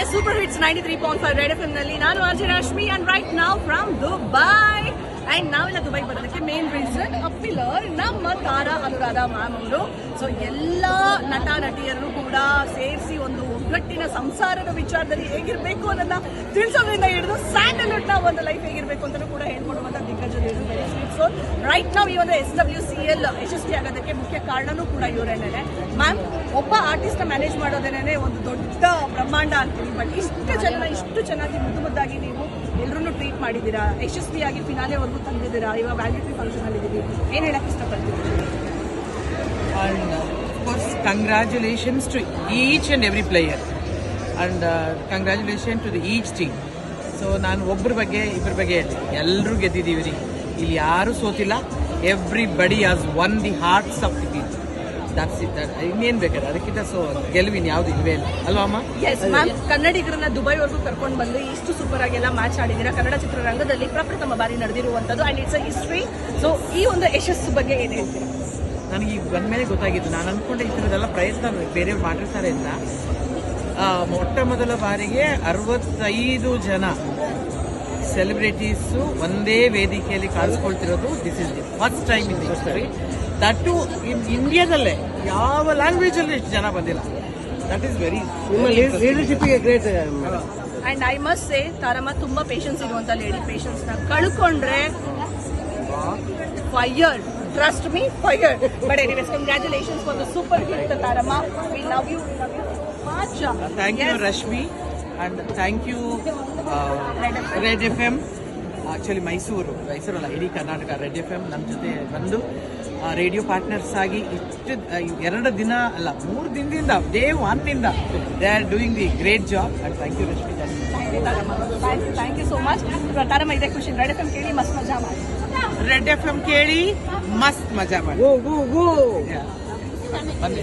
Yes super hits ninety three point five red ಎಫ್ನಲ್ಲಿ ನಾನು Arjun Rashmi and right ನಾವ್ from Dubai and ನಾವೆಲ್ಲ Dubai ಬರೋದಕ್ಕೆ main reason ಅಪ್ಪಿಲರ್ ನಮ್ಮ ತಾರಾ ಅನುರಾಧ ಮ್ಯಾಮ್ ಅವರು. ಸೊ ಎಲ್ಲ ನಟ ನಟಿಯರು ಕೂಡ ಸೇರಿಸಿ ಒಂದು ಒಗ್ಗಟ್ಟಿನ ಸಂಸಾರದ ವಿಚಾರದಲ್ಲಿ ಹೇಗಿರಬೇಕು ಅನ್ನೋದನ್ನ ತಿಳಿಸೋದ್ರಿಂದ ಹಿಡಿದು ಸ್ಯಾಂಡಲ್ವುಡ್ನ ಒಂದು ಲೈಫ್ ಹೇಗಿರಬೇಕು ಅಂತ ಕೂಡ ಹೇಳ್ಕೊಡುವಂತ ದಿಗ್ಗಜರು ಸೊ ರೈಟ್ ನಾವು ಈ ಒಂದು ಎಸ್ ಡಬ್ಲ್ಯೂ ಸಿ ಎಲ್ ಯಶಸ್ವಿ ಆಗೋದಕ್ಕೆ ಮುಖ್ಯ ಕಾರಣನೂ ಕೂಡ ಇವರೇನೇ ಮ್ಯಾಮ್ ಒಬ್ಬ ಆರ್ಟಿಸ್ಟ್ ಮ್ಯಾನೇಜ್ ಮಾಡೋದೇನೆ ಒಂದು ದೊಡ್ಡ ಬ್ರಹ್ಮಾಂಡ ಅಂತೀವಿ. ಬಟ್ ಇಷ್ಟು ಜನ, ಇಷ್ಟು ಚೆನ್ನಾಗಿ ಮುದ್ದು ಮುದ್ದಾಗಿ ನೀವು ಎಲ್ಲರೂ ಟ್ರೀಟ್ ಮಾಡಿದ್ದೀರಾ? ಯಶಸ್ವಿಯಾಗಿ ಫಿನಾಲೆವರೆಗೂ ತಂದಿದ್ದೀರಾ? ಇವಾಗ ವ್ಯಾಲ್ಯೂಟಿ ಫಂಕ್ಷನ್ ಅಲ್ಲಿ ಇದ್ದೀವಿ ಏನು ಹೇಳಕ್ ಇಷ್ಟಪಡ್ತೀವಿ And to each and every player and and to the each team so ನಾನು ಒಬ್ಬರ ಬಗ್ಗೆ ಇಬ್ಬರ ಬಗ್ಗೆ ಎಲ್ಲರೂ ಗೆದ್ದಿದ್ದೀವಿ ರೀ. ಇಲ್ಲಿ ಯಾರೂ ಸೋತಿಲ್ಲ. Everybody has won the hearts of the people that's it ಇನ್ನೇನು ಬೇಕಾದ್ರೆ? ಅದಕ್ಕಿಂತ ಸೊ ಗೆಲುವಿನ ಯಾವುದು ಇಲ್ವೇ ಇಲ್ಲ. ಅಲ್ವಾ ಅಮ್ಮ? ಎಸ್ ಮ್ಯಾಮ್ ಕನ್ನಡಿಗರನ್ನ ದುಬೈವರೆಗೂ ಕರ್ಕೊಂಡು ಬಂದು ಇಷ್ಟು ಸೂಪರ್ ಆಗಿ ಎಲ್ಲ ಮ್ಯಾಚ್ ಆಡಿದ್ದೀರಾ? ಕನ್ನಡ ಚಿತ್ರರಂಗದಲ್ಲಿ ಪ್ರಪ್ರಥಮ ಬಾರಿ ನಡೆದಿರುವಂತದ್ದು and it's a history so ಈ ಒಂದು ಯಶಸ್ಸು ಬಗ್ಗೆ ಏನು ಹೇಳ್ತೀರಾ? ನನಗೆ ಈಗ ಬಂದಮೇಲೆ ಗೊತ್ತಾಗಿತ್ತು ನಾನು ಅಂದ್ಕೊಂಡೆ ಈ ಥರದ್ದೆಲ್ಲ ಪ್ರಯತ್ನ ಬೇರೆ ಮಾಡಿರ್ತಾರೆ ಅಂತ. ಮೊಟ್ಟ ಮೊದಲ ಬಾರಿಗೆ ಅರವತ್ತೈದು ಜನ ಸೆಲೆಬ್ರಿಟೀಸು ಒಂದೇ ವೇದಿಕೆಯಲ್ಲಿ ಕಾಣಿಸ್ಕೊಳ್ತಿರೋದು this is the first time in history that in ಇಂಡಿಯಾದಲ್ಲೇ ಯಾವ ಲ್ಯಾಂಗ್ವೇಜಲ್ಲಿ ಇಷ್ಟು ಜನ ಬಂದಿಲ್ಲ. That is very ಲೀಡರ್ಶಿಪ್ಗೆ great and I must say ತಾರಮ್ಮ ತುಂಬಾ ಪೇಷನ್ಸ್ ಇರುವಂತ ಲೇಡಿ ಪೇಷನ್ಸ್ನ ಕಳ್ಕೊಂಡ್ರೆ fire trust me fire but anyways congratulations for the super hit ತಾರಮ್ಮ we love you love you much thank you Rashmi and thank you red F M actually Mysuru ಮೈಸೂರಲ್ಲ ಇಡೀ Karnataka red F M ನಮ್ಮ ಜೊತೆ ಬಂದು radio partners ಆಗಿ ಇಷ್ಟು ಎರಡು ದಿನ ಅಲ್ಲ ಮೂರು ದಿನದಿಂದ day ಒನ್ನಿಂದ they are doing the great job and thank you Rashmi thank you so much ತಾರಮ್ಮ ಇದೆ ಖುಷಿ ರೆಡ್ ಎಫ್ ಎಂ ಕೇಳಿ ಮಸ್ತ್ ಮಜಾ ಮಾಡಿ. ರೆಡ್ ಎಫ್ ಎಂ ಕೇಳಿ ಮಸ್ತ್ ಮಜಾ ಮಾಡಿ. ಬನ್ನಿ